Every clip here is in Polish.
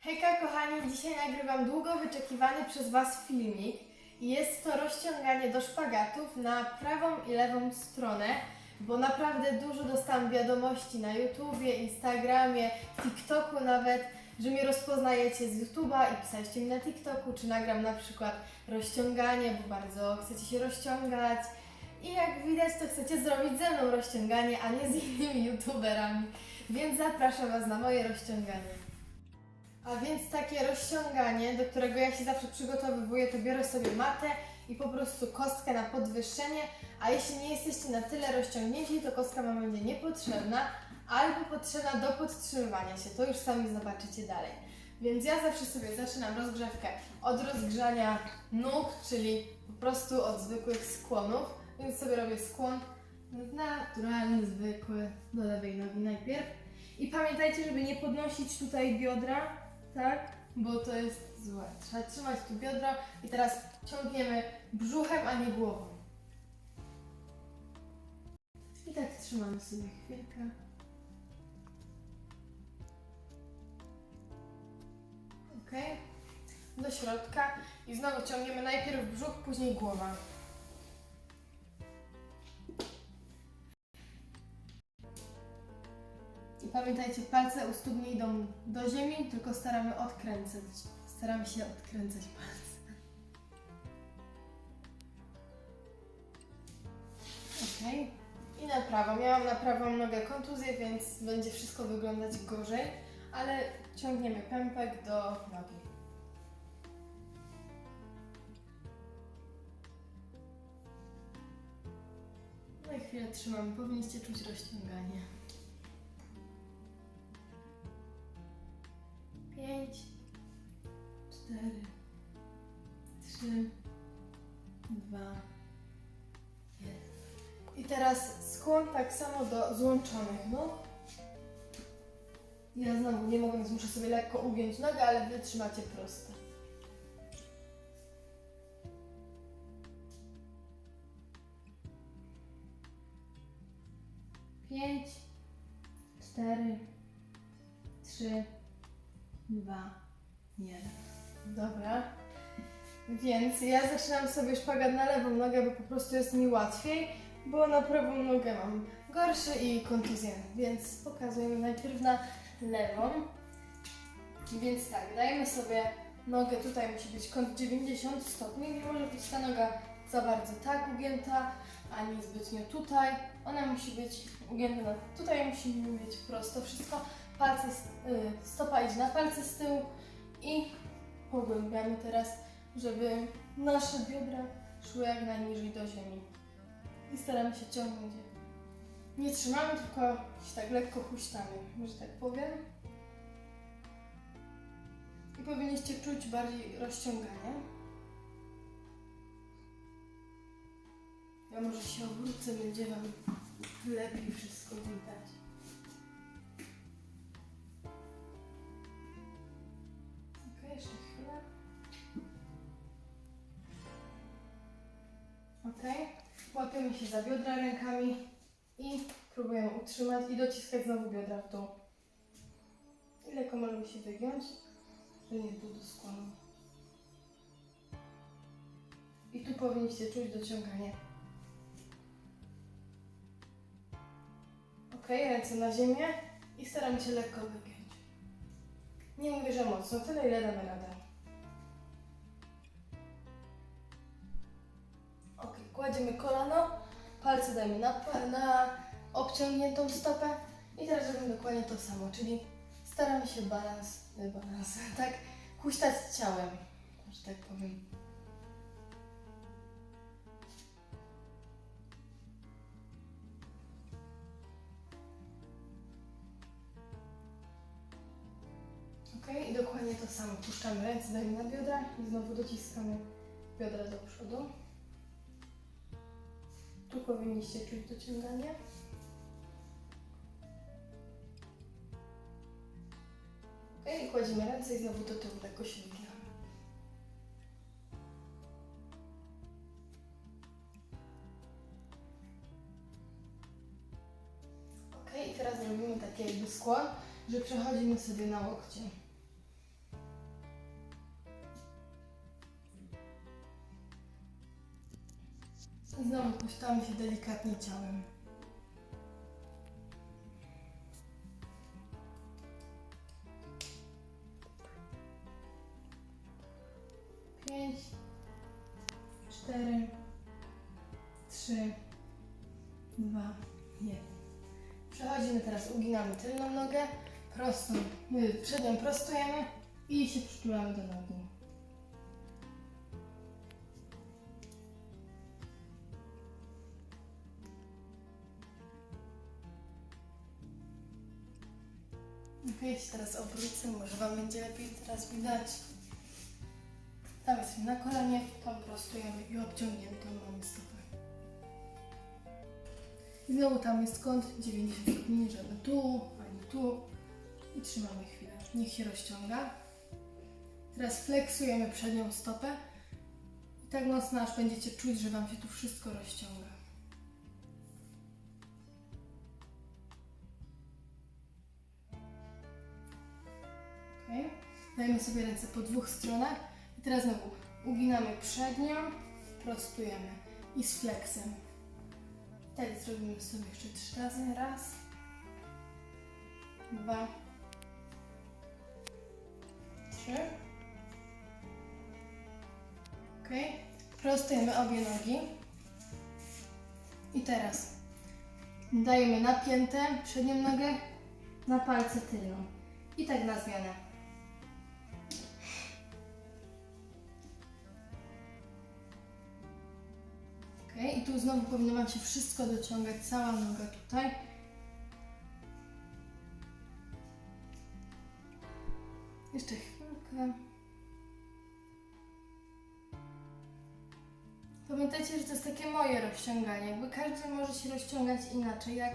Hejka kochani, dzisiaj nagrywam długo wyczekiwany przez Was filmik. Jest to rozciąganie do szpagatów na prawą i lewą stronę, bo naprawdę dużo dostałam wiadomości na YouTubie, Instagramie, TikToku nawet, że mnie rozpoznajecie z YouTuba i pisaliście mi na TikToku, czy nagram na przykład rozciąganie, bo bardzo chcecie się rozciągać. I jak widać, to chcecie zrobić ze mną rozciąganie, a nie z innymi YouTuberami. Więc zapraszam Was na moje rozciąganie. A więc takie rozciąganie, do którego ja się zawsze przygotowywuję, to biorę sobie matę i po prostu kostkę na podwyższenie, a jeśli nie jesteście na tyle rozciągnięci, to kostka Wam będzie niepotrzebna albo potrzebna do podtrzymywania się. To już sami zobaczycie dalej. Więc ja zawsze sobie zaczynam rozgrzewkę od rozgrzania nóg, czyli po prostu od zwykłych skłonów. Więc sobie robię skłon naturalny, zwykły, do lewej nogi najpierw. I pamiętajcie, żeby nie podnosić tutaj biodra, tak? Bo to jest złe. Trzeba trzymać tu biodra i teraz ciągniemy brzuchem, a nie głową. I tak trzymamy sobie chwilkę. Ok. Do środka i znowu ciągniemy najpierw brzuch, później głowa. I pamiętajcie, palce u stóp nie idą do ziemi, tylko staramy odkręcać. Staramy się odkręcać palce. Ok. I na prawo. Miałam na prawą nogę kontuzję, więc będzie wszystko wyglądać gorzej, ale ciągniemy pępek do nogi. No i chwilę trzymamy. Powinniście czuć rozciąganie. Cztery, trzy, dwa, jeden. I teraz skłon tak samo do złączonych nóg. Ja znowu nie mogę, więc muszę sobie lekko ugiąć nogę, ale wy trzymacie prosto. Pięć, cztery, trzy, dwa, jeden. Dobra. Więc ja zaczynam sobie szpagat na lewą nogę, bo po prostu jest mi łatwiej, bo na prawą nogę mam gorszy i kontuzję, więc pokazujemy najpierw na lewą. Więc tak, dajemy sobie nogę, tutaj musi być kąt 90 stopni, nie może być ta noga za bardzo tak ugięta, ani zbytnio tutaj. Ona musi być ugięta, na- tutaj musimy mieć prosto wszystko. Palce, y, stopa idzie na palce z tyłu i pogłębiamy teraz, żeby nasze biodra szły jak najniżej do ziemi. I staramy się ciągnąć je. Nie trzymamy, tylko się tak lekko huśtamy, że tak powiem. I powinniście czuć bardziej rozciąganie. Ja może się obrócę, będzie Wam lepiej wszystko widać. Ok, jeszcze Ok, łapiemy się za biodra rękami i próbujemy utrzymać i dociskać znowu biodra w dół. I lekko możemy się wygiąć, że nie tu do skłonu. I tu powinniście czuć dociąganie. Ok, ręce na ziemię i staramy się lekko wygiąć. Nie mówię, że mocno, tyle ile damy radę. Kładziemy kolano, palce dajemy na, na obciągniętą stopę i teraz robimy dokładnie to samo, czyli staramy się balans, nie balans, tak, huśtać ciałem, że tak powiem. Ok, i dokładnie to samo. Puszczamy ręce, dajemy na biodra i znowu dociskamy biodra do przodu. Tu powinniście czuć dociąganie. Ok, i kładziemy ręce i znowu do tyłu lekko się wyginamy. Ok, i teraz robimy taki jakby że przechodzimy sobie na łokcie. Znowu puszczamy się delikatnie ciałem. Pięć, cztery, trzy, dwa, jeden. Przechodzimy teraz, uginamy tylną nogę, prostą, my przednią prostujemy i się przytulamy do nogi. Ok, się teraz obrócę, może Wam będzie lepiej teraz widać. Tam jesteśmy na kolanie, tam prostujemy i obciągniętą mamy stopę. I znowu tam jest kąt 90 stopni, żeby tu, ani tu. I trzymamy chwilę. Niech się rozciąga. Teraz fleksujemy przednią stopę. I tak mocno, aż będziecie czuć, że Wam się tu wszystko rozciąga. Dajmy sobie ręce po dwóch stronach. I teraz znowu uginamy przednią, prostujemy i z fleksem. Tak zrobimy sobie jeszcze trzy razy. Raz, dwa, trzy. Ok. Prostujemy obie nogi. I teraz dajemy napięte przednią nogę na palce tylną. I tak na zmianę. I tu znowu powinno Wam się wszystko dociągać, cała noga tutaj. Jeszcze chwilkę. Pamiętajcie, że to jest takie moje rozciąganie. Jakby każdy może się rozciągać inaczej, jak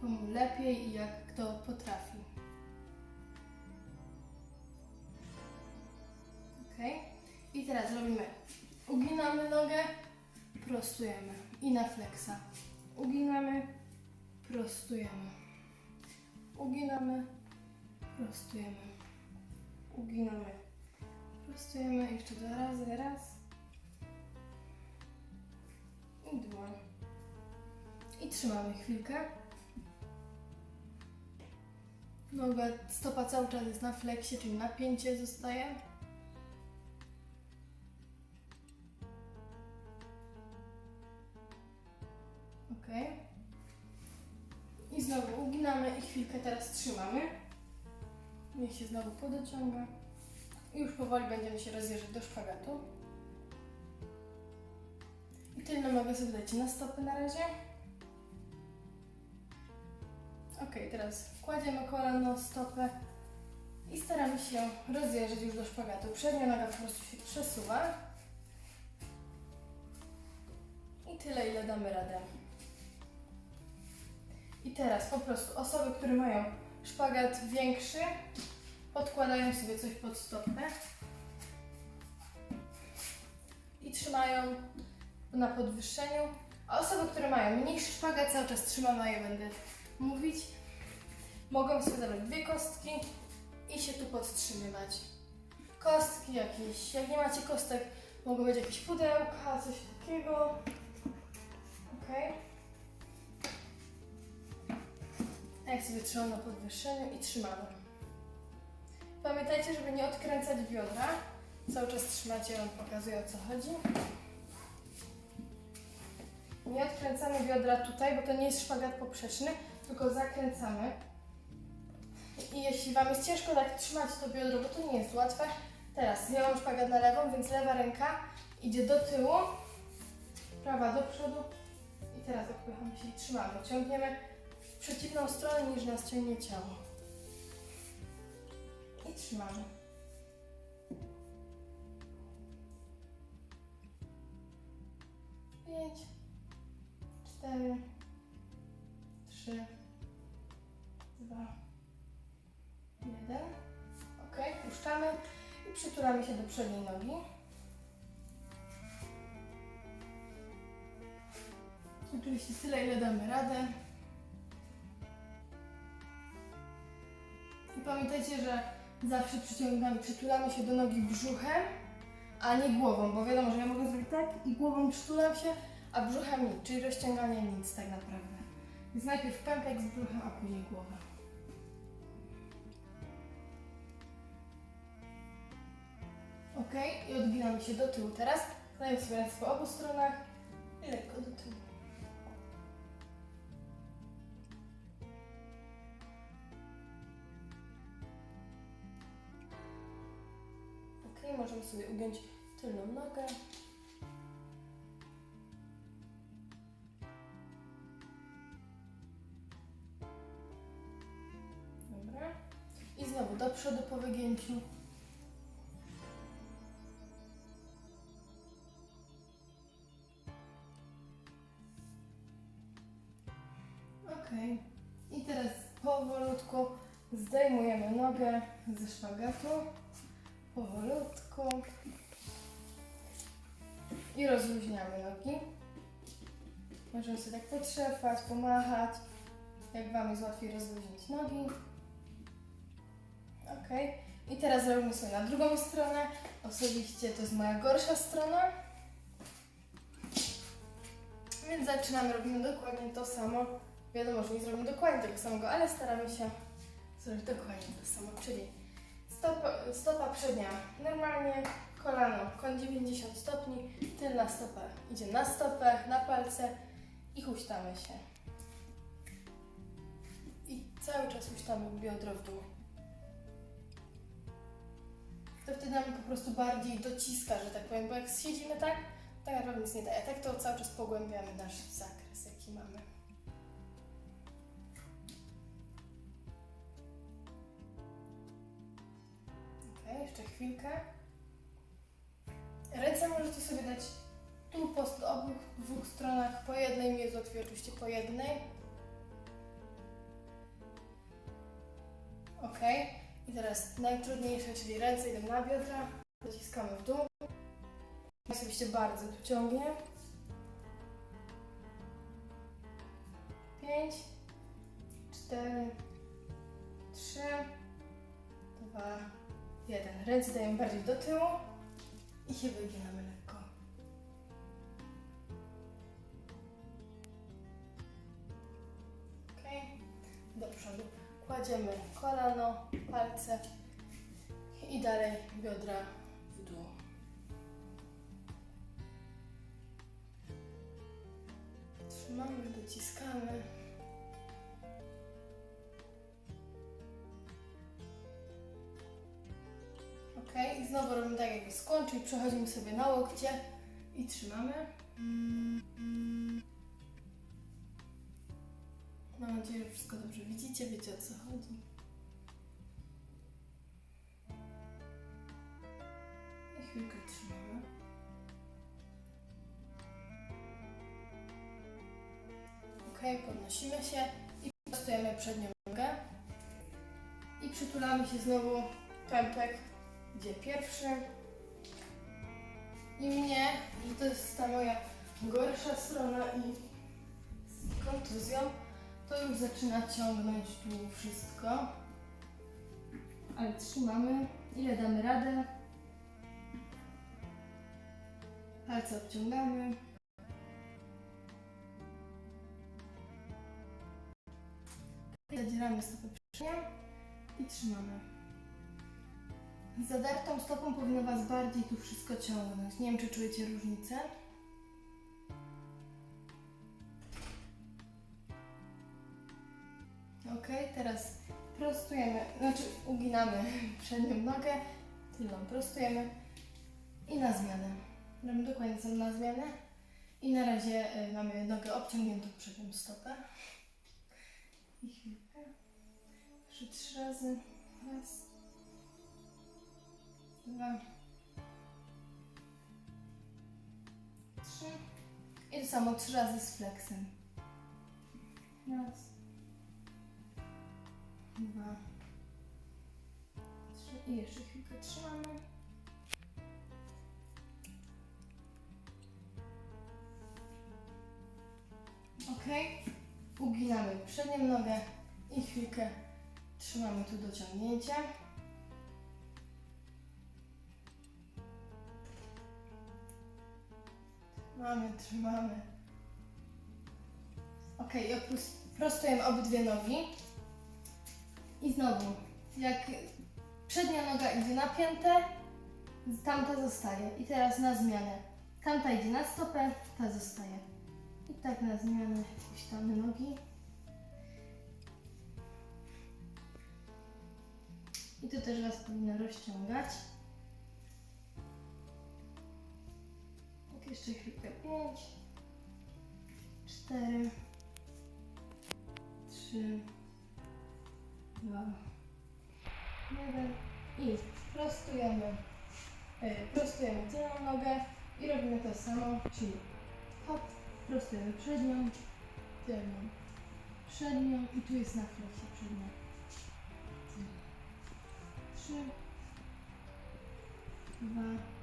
komu lepiej i jak kto potrafi. Ok? I teraz robimy. Uginamy nogę, prostujemy i na fleksa. Uginamy, prostujemy. Uginamy, prostujemy. Uginamy, prostujemy. Jeszcze dwa razy. Raz. I dwa. I trzymamy chwilkę. Noga, stopa cały czas jest na fleksie, czyli napięcie zostaje. Ok. I znowu uginamy i chwilkę teraz trzymamy. Niech się znowu podociąga. I już powoli będziemy się rozjeżdżać do szpagatu. I tylną nogę sobie dajcie na stopy na razie. Ok, teraz kładziemy kolano, stopę i staramy się rozjeżdżać już do szpagatu. Przednia noga po prostu się przesuwa. I tyle, ile damy radę. I teraz po prostu osoby, które mają szpagat większy, podkładają sobie coś pod stopę i trzymają na podwyższeniu. A osoby, które mają mniejszy szpagat, cały czas trzymam, a ja będę mówić, mogą sobie zabrać dwie kostki i się tu podtrzymywać. Kostki jakieś, jak nie macie kostek, mogą być jakieś pudełka, coś takiego. Okej. A jak sobie trzymam na podwyższeniu i trzymamy. Pamiętajcie, żeby nie odkręcać biodra. Cały czas trzymacie, ja Wam pokazuję o co chodzi. Nie odkręcamy biodra tutaj, bo to nie jest szpagat poprzeczny, tylko zakręcamy. I jeśli Wam jest ciężko tak trzymać to biodro, bo to nie jest łatwe, teraz ja mam szpagat na lewą, więc lewa ręka idzie do tyłu, prawa do przodu i teraz odpychamy się i trzymamy. Ciągniemy przeciwną stronę niż nas ciągnie ciało. I trzymamy. Pięć, cztery, trzy, dwa, jeden. Ok, puszczamy i przytulamy się do przedniej nogi. Oczywiście tyle, ile damy radę. Pamiętajcie, że zawsze przyciągamy, przytulamy się do nogi brzuchem, a nie głową, bo wiadomo, że ja mogę zrobić tak i głową przytulam się, a brzuchem nic, czyli rozciąganie nic tak naprawdę. Więc najpierw pępek z brzuchem, a później głowa. Ok, i odginamy się do tyłu teraz. Dajemy sobie po obu stronach i lekko do tyłu. Ok, możemy sobie ugiąć tylną nogę. Dobra. I znowu do przodu po wygięciu. Ok. I teraz powolutku zdejmujemy nogę ze szpagatu. Powolutku. I rozluźniamy nogi. Możemy sobie tak potrzepać, pomachać. Jak Wam jest łatwiej rozluźnić nogi. Ok. I teraz robimy sobie na drugą stronę. Osobiście to jest moja gorsza strona. Więc zaczynamy, robimy dokładnie to samo. Wiadomo, że nie zrobimy dokładnie tego samego, ale staramy się zrobić dokładnie to samo. Czyli stopa, stopa przednia normalnie, kolano kąt 90 stopni, tylna stopa idzie na stopę, na palce i huśtamy się. I cały czas huśtamy biodro w dół. To wtedy nam po prostu bardziej dociska, że tak powiem, bo jak siedzimy tak, tak naprawdę nic nie daje. Tak to cały czas pogłębiamy nasz zakres, jaki mamy. Jeszcze chwilkę. Ręce możecie sobie dać tu po obu dwóch stronach po jednej, mi jest oczywiście po jednej. Ok. I teraz najtrudniejsze, czyli ręce idą na biodra, dociskamy w dół. Oczywiście bardzo tu ciągnie. 5, 4, 3, 2, 1. Ręce dajemy bardziej do tyłu i się wyginamy lekko. Ok, do przodu. Kładziemy kolano, palce i dalej biodra w dół. Trzymamy, dociskamy. Ok, i znowu robimy tak jakby skłon, czyli przechodzimy sobie na łokcie i trzymamy. Mam nadzieję, że wszystko dobrze widzicie, wiecie o co chodzi. I chwilkę trzymamy. Ok, podnosimy się i prostujemy przednią nogę. I przytulamy się znowu pępek, gdzie pierwszy. I mnie, że to jest ta moja gorsza strona i z kontuzją, to już zaczyna ciągnąć tu wszystko. Ale trzymamy. Ile damy radę? Palce obciągamy. Zadzieramy stopę przednią i trzymamy. Zadartą stopą powinno Was bardziej tu wszystko ciągnąć. Nie wiem, czy czujecie różnicę. Ok, teraz prostujemy, znaczy uginamy przednią nogę, tylną prostujemy i na zmianę. Robimy dokładnie co na zmianę. I na razie y, mamy nogę obciągniętą przednią stopę. I chwilkę. Jeszcze trzy razy. Raz. Dwa. Trzy. I to samo trzy razy z flexem. Raz. Dwa. Trzy. I jeszcze chwilkę trzymamy. Ok. Uginamy przednią nogę i chwilkę trzymamy tu dociągnięcie. Mamy, trzymamy. Ok, oprus- prostujemy obydwie nogi. I znowu, jak przednia noga idzie na piętę, tamta zostaje. I teraz na zmianę. Tamta idzie na stopę, ta zostaje. I tak na zmianę puścimy nogi. I to też Was powinno rozciągać. Jeszcze chwilkę. Pięć, cztery, trzy, dwa, jeden i prostujemy. Yy, prostujemy tylną nogę i robimy to samo, czyli hop, prostujemy przednią, tylną, przednią i tu jest na chwilę przednia. Trzy, dwa,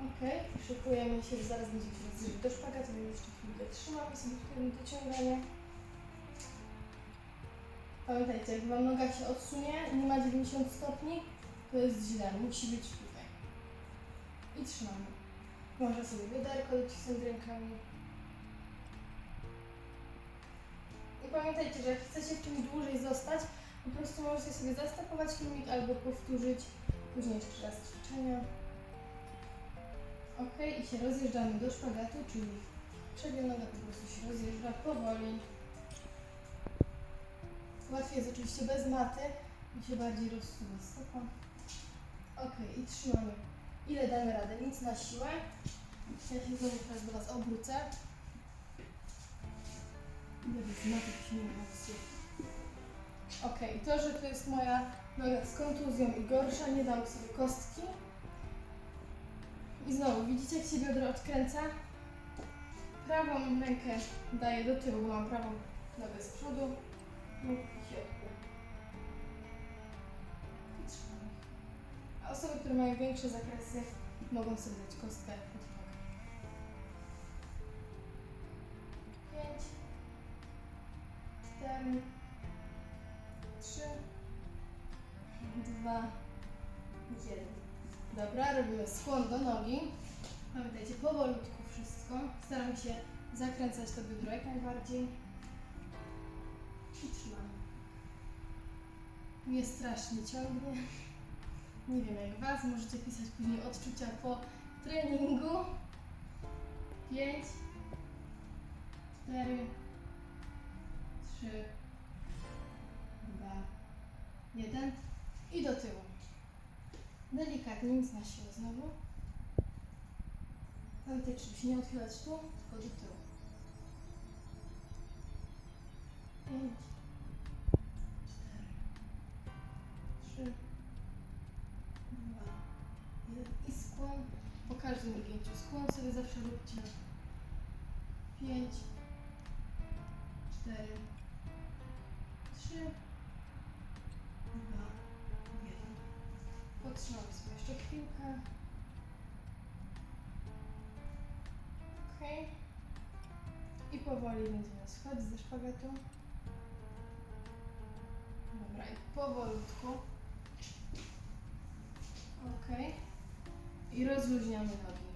Okej, szykujemy się, zaraz będziemy zbliżyć do szpagatu, więc jeszcze chwilkę trzymamy sobie tutaj dociąganie. Pamiętajcie, jak Wam noga się odsunie nie ma 90 stopni, to jest źle, musi być tutaj. I trzymamy. Można sobie bioderko docisnąć rękami. I pamiętajcie, że jak chcecie w czymś dłużej zostać, po prostu możecie sobie zastopować filmik albo powtórzyć później jeszcze raz ćwiczenia. Ok, i się rozjeżdżamy do szpagatu, czyli przednia noga po prostu się rozjeżdża powoli. Łatwiej jest oczywiście bez maty, mi się bardziej rozsuwa stopa. Ok, i trzymamy. Ile damy radę? Nic na siłę. Ja się znowu teraz do Was obrócę. Bez maty się nie. Ok, to, że to jest moja noga z kontuzją i gorsza, nie dam sobie kostki. I znowu, widzicie jak się biodro odkręca? Prawą rękę daję do tyłu, bo mam prawą nogę z przodu. lub. I trzymam. A osoby, które mają większe zakresy, mogą sobie dać kostkę pod nogę. Pięć, cztery, trzy, dwa, jeden. Dobra, robimy skłon do nogi. Pamiętajcie, powolutku wszystko. Staramy się zakręcać to biodro jak najbardziej. I trzymamy. Mnie strasznie ciągnie. Nie wiem jak Was, możecie pisać później odczucia po treningu. Pięć, cztery, trzy, dwa, jeden i do tyłu. Delikatnie, na siłę znowu. Pamiętajcie, żeby się nie odchylać tu, tylko do tyłu. Pięć, cztery, trzy, dwa, jeden. I skłon po każdym ugięciu. Skłon sobie zawsze róbcie. Pięć, cztery, trzy, Potrzymam sobie jeszcze chwilkę. Ok. I powoli będziemy schodzić ze szpagatu. Dobra, i powolutku. Ok. I rozluźniamy nogi.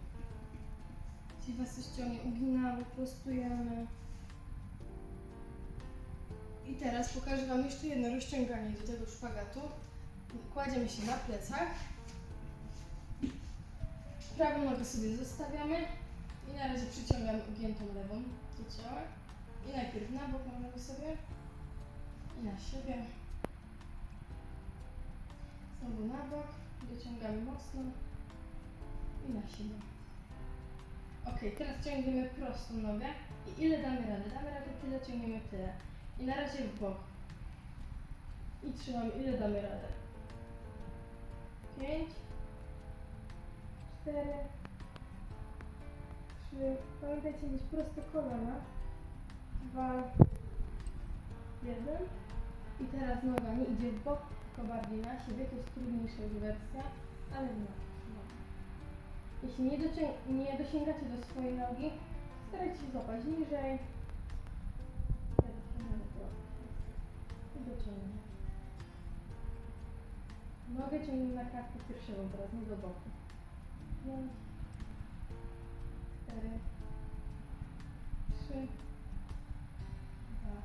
Jeśli Was coś ciągnie, uginamy, prostujemy. I teraz pokażę Wam jeszcze jedno rozciąganie do tego szpagatu. Kładziemy się na plecach. Prawą nogę sobie zostawiamy i na razie przyciągamy ugiętą lewą do ciała. I najpierw na bok możemy sobie i na siebie. Znowu na bok, dociągamy mocno i na siebie. Ok, teraz ciągniemy prostą nogę i ile damy radę? Damy radę tyle, ciągniemy tyle. I na razie w bok. I trzymamy ile damy radę. Pięć, cztery, trzy, pamiętajcie mieć proste kolana, dwa, jeden i teraz noga nie idzie w bok, tylko bardziej na siebie, to jest trudniejsza wersja, ale no. Jeśli nie, nie dosięgacie do swojej nogi, starajcie się złapać niżej. I dociągnę. Nogę ciągnę na kartę piersiową teraz, nie do boku. Pięć, cztery, trzy, dwa,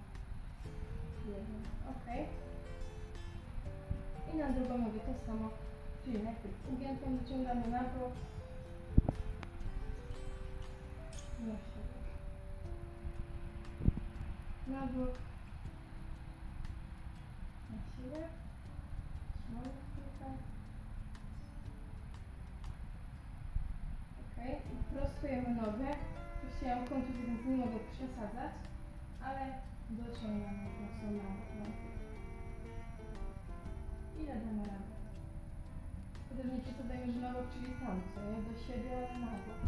jeden. Ok. I na drugą nogę to samo. Czyli najpierw ugiętą wyciągamy na bok. Siebie. Na bok. Na. Trzymamy chwilkę. Ok. I prostujemy nogę. Tu chciałam kończyć, więc nie mogę przesadzać, ale dociągamy mocno na bok. Ile damy radę? Też nie przesadzajmy, że na bok, czyli tam, co nie? Do siebie, ale na bok.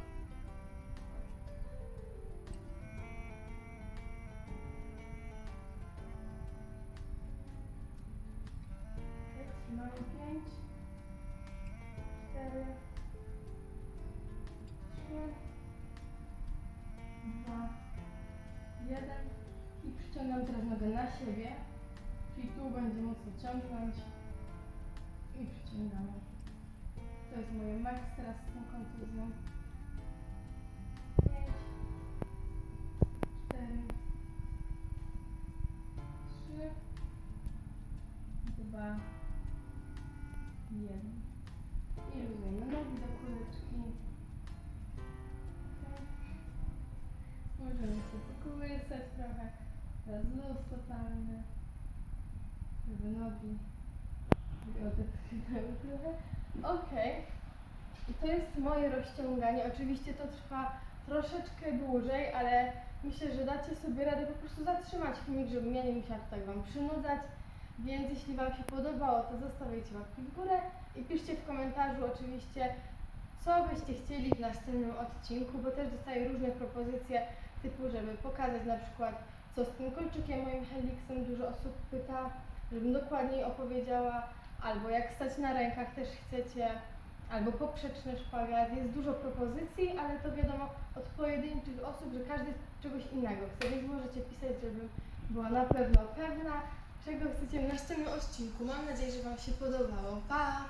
Ok, Trzymamy pięć, cztery, dwa, jeden i przyciągam teraz nogę na siebie, czyli tu będzie mocno ciągnąć i przyciągamy. To jest moje max teraz z tą kontuzją. Pięć, cztery, trzy, dwa, jeden. I luzujemy nogi do kuleczki. Możemy się pokołysać trochę. Teraz luz totalny. Żeby nogi odetchnęły trochę. Okej. I to jest moje rozciąganie. Oczywiście to trwa troszeczkę dłużej, ale myślę, że dacie sobie radę po prostu zatrzymać filmik, żebym ja nie musiała tak Wam przynudzać. Więc jeśli Wam się podobało, to zostawiajcie łapki w górę i piszcie w komentarzu oczywiście, co byście chcieli w następnym odcinku, bo też dostaję różne propozycje typu, żeby pokazać na przykład co z tym kolczykiem moim Helixem, dużo osób pyta, żebym dokładniej opowiedziała, albo jak stać na rękach też chcecie, albo poprzeczny szpagat. Jest dużo propozycji, ale to wiadomo od pojedynczych osób, że każdy czegoś innego chce, więc możecie pisać, żebym była na pewno pewna, czego chcecie w następnym odcinku. Mam nadzieję, że Wam się podobało. Pa!